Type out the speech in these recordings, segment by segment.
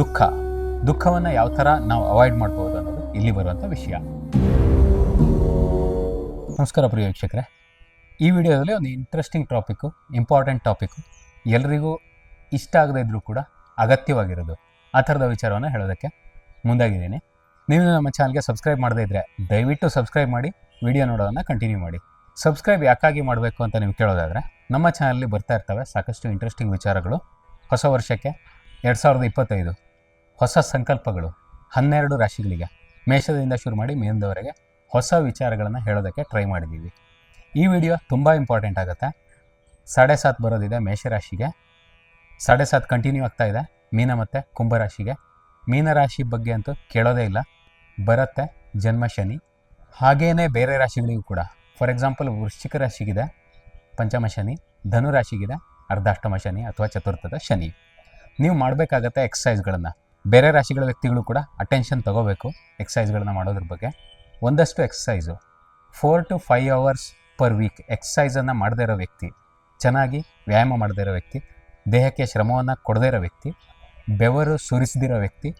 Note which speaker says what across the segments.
Speaker 1: ದುಃಖ. ದುಃಖವನ್ನು ಯಾವ ಥರ ನಾವು ಅವಾಯ್ಡ್ ಮಾಡ್ಬೋದು ಅನ್ನೋದು ಇಲ್ಲಿ ಬರುವಂಥ ವಿಷಯ. ನಮಸ್ಕಾರ ಪ್ರಿಯ ವೀಕ್ಷಕರೇ. ಈ ವಿಡಿಯೋದಲ್ಲಿ ಒಂದು ಇಂಟ್ರೆಸ್ಟಿಂಗ್ ಟಾಪಿಕ್ಕು ಇಂಪಾರ್ಟೆಂಟ್ ಟಾಪಿಕ್ಕು ಎಲ್ರಿಗೂ ಇಷ್ಟ ಆಗದೇ ಇದ್ರೂ ಕೂಡ ಅಗತ್ಯವಾಗಿರೋದು. ಆ ಥರದ ವಿಚಾರವನ್ನು ಹೇಳೋದಕ್ಕೆ ಮುಂದಾಗಿದ್ದೀನಿ. ನೀವು ನಮ್ಮ ಚಾನಲ್ಗೆ ಸಬ್ಸ್ಕ್ರೈಬ್ ಮಾಡದೇ ಇದ್ದರೆ ದಯವಿಟ್ಟು ಸಬ್ಸ್ಕ್ರೈಬ್ ಮಾಡಿ ವಿಡಿಯೋ ನೋಡೋದನ್ನು ಕಂಟಿನ್ಯೂ ಮಾಡಿ. ಸಬ್ಸ್ಕ್ರೈಬ್ ಯಾಕಾಗಿ ಮಾಡಬೇಕು ಅಂತ ನೀವು ಕೇಳೋದಾದರೆ, ನಮ್ಮ ಚಾನಲ್ಲಿ ಬರ್ತಾ ಇರ್ತವೆ ಸಾಕಷ್ಟು ಇಂಟ್ರೆಸ್ಟಿಂಗ್ ವಿಚಾರಗಳು. ಹೊಸ ವರ್ಷಕ್ಕೆ ಎರಡು ಸಾವಿರದ ಇಪ್ಪತ್ತೈದು. ಹೊಸ ಸಂಕಲ್ಪಗಳು ಹನ್ನೆರಡು ರಾಶಿಗಳಿಗೆ ಮೇಷದಿಂದ ಶುರು ಮಾಡಿ ಮೇನದವರೆಗೆ ಹೊಸ ವಿಚಾರಗಳನ್ನು ಹೇಳೋದಕ್ಕೆ ಟ್ರೈ ಮಾಡಿದ್ದೀವಿ. ಈ ವಿಡಿಯೋ ತುಂಬ ಇಂಪಾರ್ಟೆಂಟ್ ಆಗುತ್ತೆ. ಸಾಡೆ ಸಾತ್ ಬರೋದಿದೆ ಮೇಷರಾಶಿಗೆ ಸಾಡೆ ಸಾತ್ ಕಂಟಿನ್ಯೂ ಆಗ್ತಾ ಇದೆ ಮೀನ ಮತ್ತು ಕುಂಭರಾಶಿಗೆ ಮೀನರಾಶಿ ಬಗ್ಗೆ ಅಂತೂ ಕೇಳೋದೇ ಇಲ್ಲ. ಬರುತ್ತೆ ಜನ್ಮ ಶನಿ. ಹಾಗೇನೇ ಬೇರೆ ರಾಶಿಗಳಿಗೂ ಕೂಡ. ಫಾರ್ ಎಕ್ಸಾಂಪಲ್ ವೃಶ್ಚಿಕ ರಾಶಿಗಿದೆ, ಪಂಚಮ ಶನಿ, ಧನು ರಾಶಿಗಿದೆ, ಅರ್ಧಾಷ್ಟಮ ಶನಿ ಅಥವಾ ಚತುರ್ಥದ ಶನಿ. ನೀವು ಮಾಡಬೇಕಾಗತ್ತೆ ಎಕ್ಸಸೈಸ್ಗಳನ್ನು ಬೇರೆ ರಾಶಿಗಳ ವ್ಯಕ್ತಿಗಳು ಕೂಡ ಅಟೆನ್ಷನ್ ತಗೋಬೇಕು ಎಕ್ಸಸೈಸ್ಗಳನ್ನ ಮಾಡೋದ್ರ ಬಗ್ಗೆ. ಒಂದಷ್ಟು exercise four to five hours per week ಎಕ್ಸಸೈಸನ್ನು ಮಾಡದೇ ಇರೋ ವ್ಯಕ್ತಿ, ಚೆನ್ನಾಗಿ ವ್ಯಾಯಾಮ ಮಾಡದೇ ಇರೋ ವ್ಯಕ್ತಿ, ದೇಹಕ್ಕೆ ಶ್ರಮವನ್ನು ಕೊಡದೇ ಇರೋ ವ್ಯಕ್ತಿ, ಬೆವರು ಸುರಿಸದಿರೋ ವ್ಯಕ್ತಿ,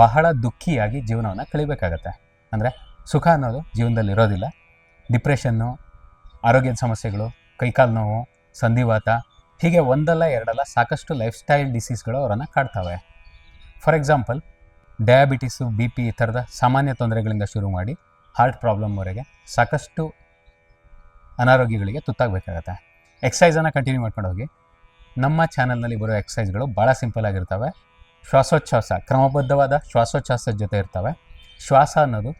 Speaker 1: ಬಹಳ ದುಃಖಿಯಾಗಿ ಜೀವನವನ್ನು ಕಳಿಬೇಕಾಗತ್ತೆ. ಅಂದರೆ ಸುಖ ಅನ್ನೋದು ಜೀವನದಲ್ಲಿ ಇರೋದಿಲ್ಲ. ಡಿಪ್ರೆಷನ್ನು ಆರೋಗ್ಯದ ಸಮಸ್ಯೆಗಳು, ಕೈಕಾಲು ನೋವು, ಸಂಧಿವಾತ, ಹೀಗೆ ಒಂದಲ್ಲ ಎರಡಲ್ಲ ಸಾಕಷ್ಟು ಲೈಫ್ ಸ್ಟೈಲ್ ಡಿಸೀಸ್ಗಳು ಅವರನ್ನು ಕಾಡ್ತವೆ. For example diabetes B P ಈ ಥರದ ಸಾಮಾನ್ಯ ತೊಂದರೆಗಳಿಂದ ಶುರು ಮಾಡಿ ಹಾರ್ಟ್ ಪ್ರಾಬ್ಲಮ್ವರೆಗೆ ಸಾಕಷ್ಟು ಅನಾರೋಗ್ಯಗಳಿಗೆ ತುತ್ತಾಗಬೇಕಾಗತ್ತೆ. ಎಕ್ಸಸೈಸನ್ನು ಕಂಟಿನ್ಯೂ ಮಾಡ್ಕೊಂಡು ಹೋಗಿ. ನಮ್ಮ ಚಾನಲ್ನಲ್ಲಿ ಬರೋ ಎಕ್ಸಸೈಸ್ಗಳು ಭಾಳ ಸಿಂಪಲ್ ಆಗಿರ್ತವೆ. ಶ್ವಾಸೋಚ್ಛ್ವಾಸ, ಕ್ರಮಬದ್ಧವಾದ ಶ್ವಾಸೋಚ್ಛ್ವಾಸದ ಜೊತೆ ಇರ್ತವೆ. ಶ್ವಾಸ ಅನ್ನೋದು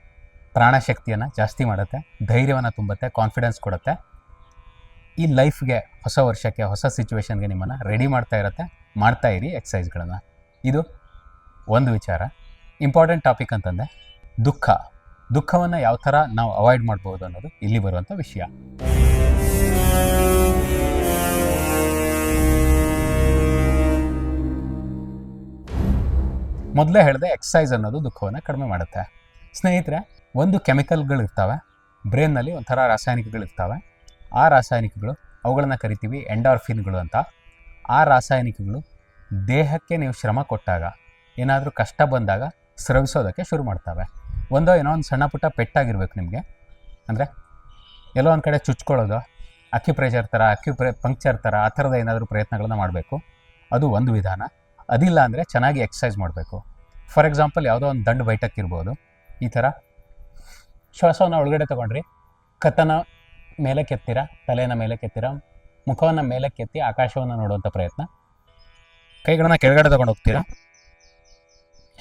Speaker 1: ಪ್ರಾಣಶಕ್ತಿಯನ್ನು ಜಾಸ್ತಿ ಮಾಡುತ್ತೆ, ಧೈರ್ಯವನ್ನು ತುಂಬುತ್ತೆ ಕಾನ್ಫಿಡೆನ್ಸ್ ಕೊಡುತ್ತೆ. ಈ ಲೈಫ್ಗೆ ಹೊಸ ವರ್ಷಕ್ಕೆ, ಹೊಸ ಸಿಚುವೇಶನ್ಗೆ ನಿಮ್ಮನ್ನು ರೆಡಿ ಮಾಡ್ತಾ ಇರುತ್ತೆ, ಮಾಡ್ತಾ ಇರಿ ಎಕ್ಸಸೈಸ್ಗಳನ್ನು ಇದು ಒಂದು ವಿಚಾರ. ಇಂಪಾರ್ಟೆಂಟ್ ಟಾಪಿಕ್ ಅಂತಂದರೆ, ದುಃಖ. ದುಃಖವನ್ನು ಯಾವ ಥರ ನಾವು ಅವಾಯ್ಡ್ ಮಾಡ್ಬೋದು ಅನ್ನೋದು ಇಲ್ಲಿ ಬರುವಂಥ ವಿಷಯ. ಮೊದಲೇ ಹೇಳಿದೆ ಎಕ್ಸಸೈಸ್ ಅನ್ನೋದು ದುಃಖವನ್ನು ಕಡಿಮೆ ಮಾಡುತ್ತೆ. ಸ್ನೇಹಿತರೆ, ಒಂದು ಕೆಮಿಕಲ್ಗಳಿರ್ತವೆ ಬ್ರೈನ್ನಲ್ಲಿ ಒಂಥರ ರಾಸಾಯನಿಕಗಳಿರ್ತವೆ ಆ ರಾಸಾಯನಿಕಗಳು, ಅವುಗಳನ್ನು ಕರಿತೀವಿ ಎಂಡಾರ್ಫಿನ್ಗಳು ಅಂತ. ಆ ರಾಸಾಯನಿಕಗಳು ದೇಹಕ್ಕೆ ನೀವು ಶ್ರಮ ಕೊಟ್ಟಾಗ ಏನಾದರೂ ಕಷ್ಟ ಬಂದಾಗ ಸ್ರವಿಸೋದಕ್ಕೆ ಶುರು ಮಾಡ್ತವೆ. ಒಂದೋ ಏನೋ ಒಂದು ಸಣ್ಣ ಪುಟ್ಟ ಪೆಟ್ಟಾಗಿರ್ಬೇಕು ನಿಮಗೆ. ಅಂದರೆ ಎಲ್ಲೋ ಒಂದು ಕಡೆ ಚುಚ್ಕೊಳ್ಳೋದು ಅಕ್ಯುಪ್ರೆಷರ್ ಥರ ಅಕ್ಯುಪ್ರೆ ಪಂಕ್ಚರ್ ಥರ ಆ ಥರದ ಏನಾದರೂ ಪ್ರಯತ್ನಗಳನ್ನ ಮಾಡಬೇಕು. ಅದು ಒಂದು ವಿಧಾನ. ಅದಿಲ್ಲ ಅಂದರೆ ಚೆನ್ನಾಗಿ ಎಕ್ಸಸೈಸ್ ಮಾಡಬೇಕು. ಫಾರ್ ಎಕ್ಸಾಂಪಲ್ ಯಾವುದೋ ಒಂದು ದಂಡು ಬೈಟಕ್ಕಿರ್ಬೋದು. ಈ ಥರ ಶ್ವಾಸವನ್ನು ಒಳಗಡೆ ತೊಗೊಂಡ್ರಿ. ಕತನ ಮೇಲೆ ಕೆತ್ತಿರ ತಲೆಯನ್ನು ಮೇಲೆ ಕೆತ್ತಿರ, ಮುಖವನ್ನು ಮೇಲೆ ಕೆತ್ತಿ ಆಕಾಶವನ್ನು ನೋಡುವಂಥ ಪ್ರಯತ್ನ. ಕೈಗಳನ್ನ ಕೆಳಗಡೆ ತಗೊಂಡು ಹೋಗ್ತೀರಾ.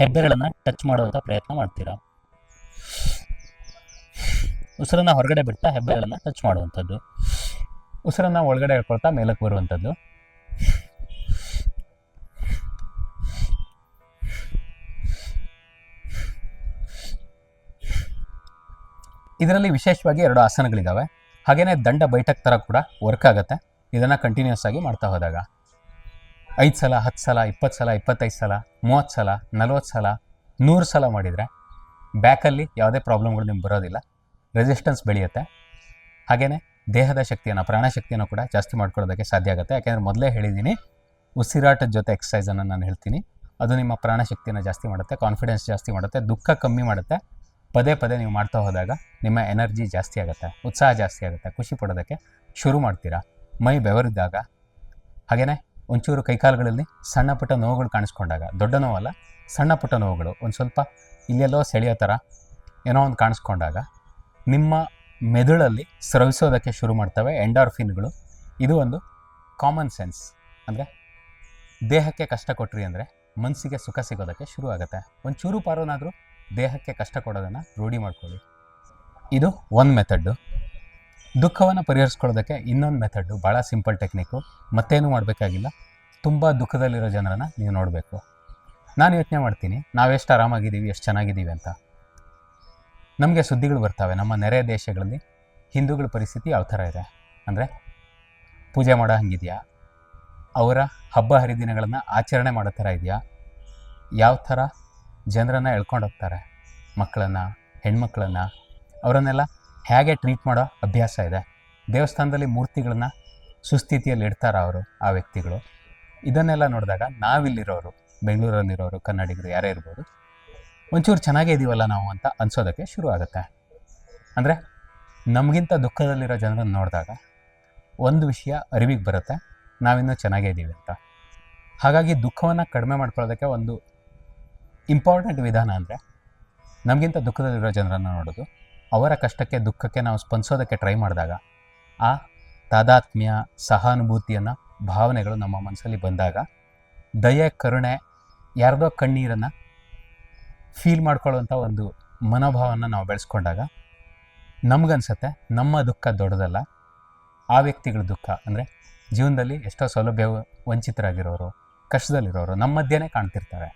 Speaker 1: ಹೆಬ್ಬೆರಳನ್ನು ಟಚ್ ಮಾಡುವಂಥ ಪ್ರಯತ್ನ ಮಾಡ್ತೀರಾ? ಉಸಿರನ್ನು ಹೊರಗಡೆ ಬಿಡ್ತಾ ಹೆಬ್ಬೆರಳನ್ನು ಟಚ್ ಮಾಡುವಂಥದ್ದು. ಉಸಿರನ್ನು ಒಳಗಡೆ ಹೇಳ್ಕೊಳ್ತಾ ಮೇಲಕ್ಕೆ ಬರುವಂಥದ್ದು. ಇದರಲ್ಲಿ ವಿಶೇಷವಾಗಿ ಎರಡು ಆಸನಗಳಿದ್ದಾವೆ ಹಾಗೆಯೇ ದಂಡ ಬೈಠಕ್ ಥರ ಕೂಡ ವರ್ಕ್ ಆಗುತ್ತೆ. ಇದನ್ನು ಕಂಟಿನ್ಯೂಸ್ ಆಗಿ ಮಾಡ್ತಾ ಹೋದಾಗ. ಐದು ಸಲ ಹತ್ತು ಸಲ, ಇಪ್ಪತ್ತು ಸಲ, ಇಪ್ಪತ್ತೈದು ಸಲ, ಮೂವತ್ತು ಸಲ, ನಲ್ವತ್ತು ಸಲ, ನೂರು ಸಲ ಮಾಡಿದರೆ ಬ್ಯಾಕಲ್ಲಿ ಯಾವುದೇ ಪ್ರಾಬ್ಲಮ್ಗಳು ನಿಮ್ಗೆ ಬರೋದಿಲ್ಲ. ರೆಸಿಸ್ಟೆನ್ಸ್ ಬೆಳೆಯುತ್ತೆ. ಹಾಗೆಯೇ ದೇಹದ ಶಕ್ತಿಯನ್ನು ಪ್ರಾಣಶಕ್ತಿಯನ್ನು ಕೂಡ ಜಾಸ್ತಿ ಮಾಡ್ಕೊಳ್ಳೋದಕ್ಕೆ ಸಾಧ್ಯ ಆಗುತ್ತೆ. ಯಾಕೆಂದರೆ ಮೊದಲೇ ಹೇಳಿದ್ದೀನಿ, ಉಸಿರಾಟದ ಜೊತೆ ಎಕ್ಸಸೈಸನ್ನು ನಾನು ಹೇಳ್ತೀನಿ. ಅದು ನಿಮ್ಮ ಪ್ರಾಣಶಕ್ತಿಯನ್ನು ಜಾಸ್ತಿ ಮಾಡುತ್ತೆ ಕಾನ್ಫಿಡೆನ್ಸ್ ಜಾಸ್ತಿ ಮಾಡುತ್ತೆ, ದುಃಖ ಕಮ್ಮಿ ಮಾಡುತ್ತೆ. ಪದೇ ಪದೇ ನೀವು ಮಾಡ್ತಾ ಹೋದಾಗ ನಿಮ್ಮ ಎನರ್ಜಿ ಜಾಸ್ತಿ ಆಗುತ್ತೆ, ಉತ್ಸಾಹ ಜಾಸ್ತಿ ಆಗುತ್ತೆ, ಖುಷಿ ಪಡೋದಕ್ಕೆ ಶುರು ಮಾಡ್ತೀರಾ? ಮೈ ಬೆವರಿದ್ದಾಗ. ಹಾಗೆಯೇ ಒಂಚೂರು ಕೈಕಾಲುಗಳಲ್ಲಿ ಸಣ್ಣ ಪುಟ್ಟ ನೋವುಗಳು ಕಾಣಿಸ್ಕೊಂಡಾಗ, ದೊಡ್ಡ ನೋವಲ್ಲ, ಸಣ್ಣ ಪುಟ್ಟ ನೋವುಗಳು, ಒಂದು ಸ್ವಲ್ಪ ಇಲ್ಲೆಲ್ಲೋ ಸೆಳೆಯೋ ಥರ ಏನೋ ಒಂದು ಕಾಣಿಸ್ಕೊಂಡಾಗ ನಿಮ್ಮ ಮೆದುಳಲ್ಲಿ ಸ್ರವಿಸೋದಕ್ಕೆ ಶುರು ಮಾಡ್ತವೆ ಎಂಡಾರ್ಫಿನ್ಗಳು. ಇದು ಒಂದು ಕಾಮನ್ ಸೆನ್ಸ್ ಅಂದರೆ ದೇಹಕ್ಕೆ ಕಷ್ಟ ಕೊಟ್ರಿ ಅಂದರೆ ಮನಸ್ಸಿಗೆ ಸುಖ ಸಿಗೋದಕ್ಕೆ ಶುರು ಆಗುತ್ತೆ. ಒಂಚೂರು ಪಾರೋನಾದರೂ ದೇಹಕ್ಕೆ ಕಷ್ಟ ಕೊಡೋದನ್ನು ರೂಢಿ ಮಾಡ್ಕೊಳ್ಳಿ. ಇದು ಒಂದು ಮೆಥಡ್ಡು ದುಃಖವನ್ನು ಪರಿಹರಿಸ್ಕೊಳ್ಳೋದಕ್ಕೆ ಇನ್ನೊಂದು ಮೆಥಡ್ಡು, ಭಾಳ ಸಿಂಪಲ್ ಟೆಕ್ನಿಕ್ಕು. ಮತ್ತೇನು ಮಾಡಬೇಕಾಗಿಲ್ಲ. ತುಂಬ ದುಃಖದಲ್ಲಿರೋ ಜನರನ್ನು ನೀವು ನೋಡಬೇಕು. ನಾನು ಯೋಚನೆ ಮಾಡ್ತೀನಿ, ನಾವೆಷ್ಟು ಆರಾಮಾಗಿದ್ದೀವಿ, ಎಷ್ಟು ಚೆನ್ನಾಗಿದ್ದೀವಿ ಅಂತ. ನಮಗೆ ಸುದ್ದಿಗಳು ಬರ್ತವೆ, ನಮ್ಮ ನೆರೆ ದೇಶಗಳಲ್ಲಿ ಹಿಂದೂಗಳ ಪರಿಸ್ಥಿತಿ ಯಾವ ಥರ ಇದೆ? ಅಂದರೆ, ಪೂಜೆ ಮಾಡೋ ಹಂಗಿದೆಯಾ? ಅವರ ಹಬ್ಬ ಹರಿದಿನಗಳನ್ನು ಆಚರಣೆ ಮಾಡೋ ಥರ ಇದೆಯಾ? ಯಾವ ಥರ ಜನರನ್ನು ಎಳ್ಕೊಂಡು ಹೋಗ್ತಾರೆ ಮಕ್ಕಳನ್ನು, ಹೆಣ್ಮಕ್ಳನ್ನು, ಅವರನ್ನೆಲ್ಲ ಹೇಗೆ ಟ್ರೀಟ್ ಮಾಡೋ ಅಭ್ಯಾಸ ಇದೆ? ದೇವಸ್ಥಾನದಲ್ಲಿ ಮೂರ್ತಿಗಳನ್ನ ಸುಸ್ಥಿತಿಯಲ್ಲಿ ಇಡ್ತಾರ ಅವರು, ಆ ವ್ಯಕ್ತಿಗಳು? ಇದನ್ನೆಲ್ಲ ನೋಡಿದಾಗ ನಾವಿಲ್ಲಿರೋರು, ಬೆಂಗಳೂರಲ್ಲಿರೋರು, ಕನ್ನಡಿಗರು ಯಾರೇ ಇರ್ಬೋದು, ಒಂಚೂರು ಚೆನ್ನಾಗೇ ಇದೀವಲ್ಲ ನಾವು ಅಂತ ಅನ್ಸೋದಕ್ಕೆ ಶುರು ಆಗುತ್ತೆ. ಅಂದರೆ ನಮಗಿಂತ ದುಃಖದಲ್ಲಿರೋ ಜನರನ್ನು ನೋಡಿದಾಗ ಒಂದು ವಿಷಯ ಅರಿವಿಗೆ ಬರುತ್ತೆ, ನಾವಿನ್ನೂ ಚೆನ್ನಾಗೇ ಇದ್ದೀವಿ ಅಂತ. ಹಾಗಾಗಿ ದುಃಖವನ್ನು ಕಡಿಮೆ ಮಾಡ್ಕೊಳ್ಳೋದಕ್ಕೆ ಒಂದು ಇಂಪಾರ್ಟೆಂಟ್ ವಿಧಾನ ಅಂದರೆ ನಮಗಿಂತ ದುಃಖದಲ್ಲಿರೋ ಜನರನ್ನು ನೋಡೋದು. ಅವರ ಕಷ್ಟಕ್ಕೆ, ದುಃಖಕ್ಕೆ ನಾವು ಸ್ಪಂದಿಸೋದಕ್ಕೆ ಟ್ರೈ ಮಾಡಿದಾಗ, ಆ ತಾದಾತ್ಮ್ಯ, ಸಹಾನುಭೂತಿಯನ್ನು, ಭಾವನೆಗಳು ನಮ್ಮ ಮನಸ್ಸಲ್ಲಿ ಬಂದಾಗ, ದಯೆ, ಕರುಣೆ, ಯಾರ್ದೋ ಕಣ್ಣೀರನ್ನು ಫೀಲ್ ಮಾಡ್ಕೊಳ್ಳುವಂಥ ಒಂದು ಮನೋಭಾವನ ನಾವು ಬೆಳೆಸ್ಕೊಂಡಾಗ, ನಮಗನ್ಸತ್ತೆ, ನಮ್ಮ ದುಃಖ ದೊಡ್ಡದಲ್ಲ. ಆ ವ್ಯಕ್ತಿಗಳ ದುಃಖ, ಅಂದರೆ ಜೀವನದಲ್ಲಿ ಎಷ್ಟೋ ಸೌಲಭ್ಯ ವಂಚಿತರಾಗಿರೋರು, ಕಷ್ಟದಲ್ಲಿರೋರು ನಮ್ಮ ಮಧ್ಯೆನೇ ಕಾಣ್ತಿರ್ತಾರೆ.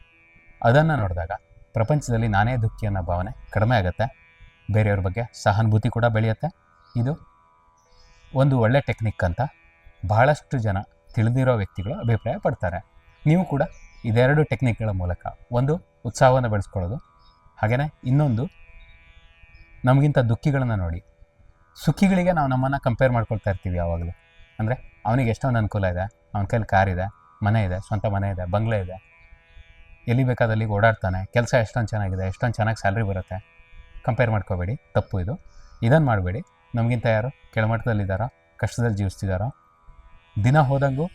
Speaker 1: ಅದನ್ನು ನೋಡಿದಾಗ, ಪ್ರಪಂಚದಲ್ಲಿ ನಾನೇ ದುಃಖಿ ಅನ್ನೋ ಭಾವನೆ ಕಡಿಮೆ ಆಗುತ್ತೆ. ಬೇರೆಯವ್ರ ಬಗ್ಗೆ ಸಹಾನುಭೂತಿ ಕೂಡ ಬೆಳೆಯುತ್ತೆ. ಇದು ಒಂದು ಒಳ್ಳೆ ಟೆಕ್ನಿಕ್ ಅಂತ ಬಹಳಷ್ಟು ಜನ ತಿಳಿದಿರೋ ವ್ಯಕ್ತಿಗಳು ಅಭಿಪ್ರಾಯ ಪಡ್ತಾರೆ. ನೀವು ಕೂಡ ಇದೆರಡು ಟೆಕ್ನಿಕ್ಗಳ ಮೂಲಕ ಒಂದು ಉತ್ಸಾಹವನ್ನು ಬೆಳೆಸ್ಕೊಳ್ಳೋದು. ಹಾಗೆಯೇ ಇನ್ನೊಂದು ನಮಗಿಂತ ದುಃಖಿಗಳನ್ನು ನೋಡಿ. ಸುಖಿಗಳಿಗೆ ನಾವು ನಮ್ಮನ್ನು ಕಂಪೇರ್ ಮಾಡ್ಕೊಳ್ತಾ ಇರ್ತೀವಿ ಯಾವಾಗಲೂ. ಅಂದರೆ ಅವನಿಗೆ ಎಷ್ಟೊಂದು ಅನುಕೂಲ ಇದೆ. ಅವನ ಕೈಲಿ ಕಾರ್ ಇದೆ, ಮನೆ ಇದೆ, ಸ್ವಂತ ಮನೆ ಇದೆ, ಬಂಗ್ಲೆ ಇದೆ. ಎಲ್ಲಿ ಬೇಕಾದಲ್ಲಿ ಓಡಾಡ್ತಾನೆ, ಕೆಲಸ ಎಷ್ಟೊಂದು ಚೆನ್ನಾಗಿದೆ, ಎಷ್ಟೊಂದು ಚೆನ್ನಾಗಿ ಸ್ಯಾಲ್ರಿ ಬರುತ್ತೆ. ಕಂಪೇರ್ ಮಾಡ್ಕೋಬೇಡಿ, ತಪ್ಪು ಇದು. ಇದನ್ನು ಮಾಡಬೇಡಿ. ನಮಗಿಂತ ಯಾರು ಕೆಳಮಟ್ಟದಲ್ಲಿದ್ದಾರೋ, ಕಷ್ಟದಲ್ಲಿ ಜೀವಿಸ್ತಿದ್ದಾರೋ, ದಿನ ಹೋದಂಗೂ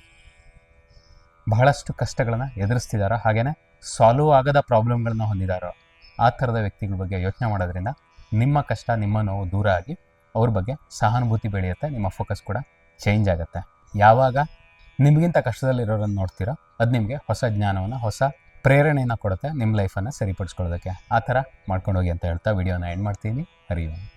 Speaker 1: ಬಹಳಷ್ಟು ಕಷ್ಟಗಳನ್ನು ಎದುರಿಸ್ತಿದ್ದಾರೋ ಹಾಗೆಯೇ ಸಾಲ್ವ್ ಆಗದ ಪ್ರಾಬ್ಲಮ್ಗಳನ್ನ ಹೊಂದಿದ್ದಾರೋ ಆ ಥರದ ವ್ಯಕ್ತಿಗಳ ಬಗ್ಗೆ ಯೋಚನೆ ಮಾಡೋದ್ರಿಂದ ನಿಮ್ಮ ಕಷ್ಟ, ನಿಮ್ಮ ನೋವು ದೂರ ಆಗಿ ಅವ್ರ ಬಗ್ಗೆ ಸಹಾನುಭೂತಿ ಬೆಳೆಯುತ್ತೆ, ನಿಮ್ಮ ಫೋಕಸ್ ಕೂಡ ಚೇಂಜ್ ಆಗುತ್ತೆ. ಯಾವಾಗ ನಿಮಗಿಂತ ಕಷ್ಟದಲ್ಲಿರೋರನ್ನು ನೋಡ್ತೀರೋ, ಅದು ನಿಮಗೆ ಹೊಸ ಜ್ಞಾನವನ್ನು, ಹೊಸ ಪ್ರೇರಣೆಯನ್ನು ಕೊಡುತ್ತೆ ನಿಮ್ಮ ಲೈಫನ್ನು ಸರಿಪಡಿಸ್ಕೊಳ್ಳೋದಕ್ಕೆ. ಆ ಥರ ಮಾಡ್ಕೊಂಡೋಗಿ ಅಂತ ಹೇಳ್ತಾ ವಿಡಿಯೋನ ಎಂಡ್ ಮಾಡ್ತೀನಿ. ಹರಿ ಓಂ.